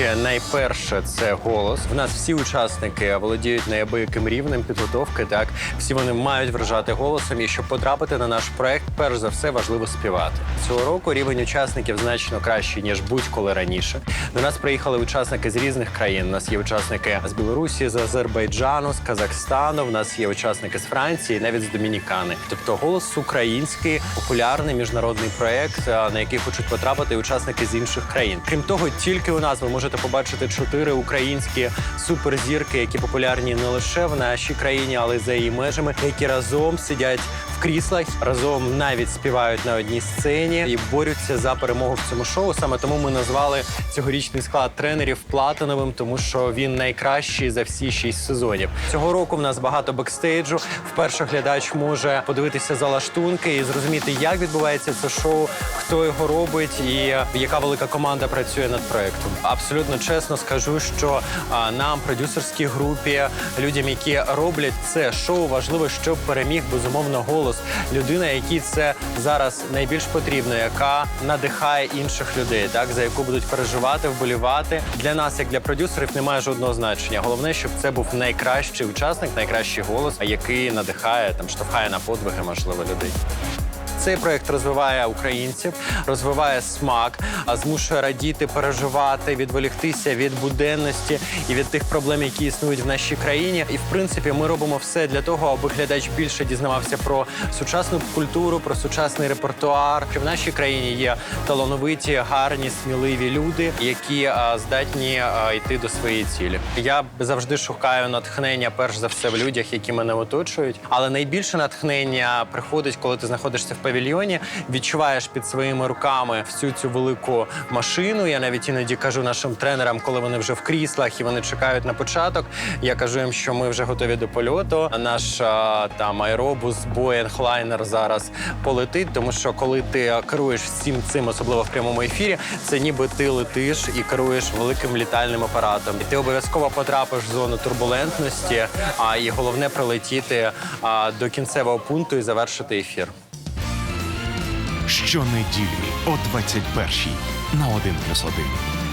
речі, найперше це голос. В нас всі учасники володіють неабияким рівнем підготовки. Так всі вони мають вражати голосом. І щоб потрапити на наш проект, перш за все важливо співати. Цього року рівень учасників значно кращий ніж будь-коли раніше. До нас приїхали учасники з різних країн. У нас є учасники з Білорусі, з Азербайджану, з Казахстану. В нас є учасники з Франції, навіть з Домінікани. Тобто голос український популярний міжнародний проект, на який хочуть потрапити учасники з інших країн. Крім того, тільки у нас ви можете побачити чотири українські суперзірки, які популярні не лише в нашій країні, але й за її межами, які разом сидять в кріслах, разом навіть співають на одній сцені і борються за перемогу в цьому шоу. Саме тому ми назвали цьогорічний склад тренерів платиновим, тому що він найкращий за всі шість сезонів. Цього року в нас багато бекстейджу. Вперше глядач може подивитися за лаштунки і зрозуміти, як відбувається це шоу, хто його робить і яка велика команда працює над проектом. Абсолютно чесно скажу, що нам, продюсерській групі, людям, які роблять це шоу, важливо, щоб переміг безумовно голос людина, якій це зараз найбільш потрібно, яка надихає інших людей, так за яку будуть переживати, вболівати. Для нас, як для продюсерів, немає жодного значення. Головне, щоб це був найкращий учасник, найкращий голос, який надихає там, штовхає на подвиги, можливо, людей. Цей проект розвиває українців, розвиває смак, змушує радіти, переживати, відволіктися від буденності і від тих проблем, які існують в нашій країні. І в принципі, ми робимо все для того, аби глядач більше дізнавався про сучасну культуру, про сучасний репертуар. В нашій країні є талановиті, гарні, сміливі люди, які здатні йти до своєї цілі. Я завжди шукаю натхнення, перш за все, в людях, які мене оточують. Але найбільше натхнення приходить, коли ти знаходишся в павільйоні, відчуваєш під своїми руками всю цю велику машину. Я навіть іноді кажу нашим тренерам, коли вони вже в кріслах і вони чекають на початок. Я кажу їм, що ми вже готові до польоту. Наш там аеробус Boeing Liner зараз полетить, тому що коли ти керуєш всім цим, особливо в прямому ефірі, це ніби ти летиш і керуєш великим літальним апаратом. І ти обов'язково потрапиш в зону турбулентності. А і головне прилетіти а, до кінцевого пункту і завершити ефір. Щонеділі о 21-й на 1+,1.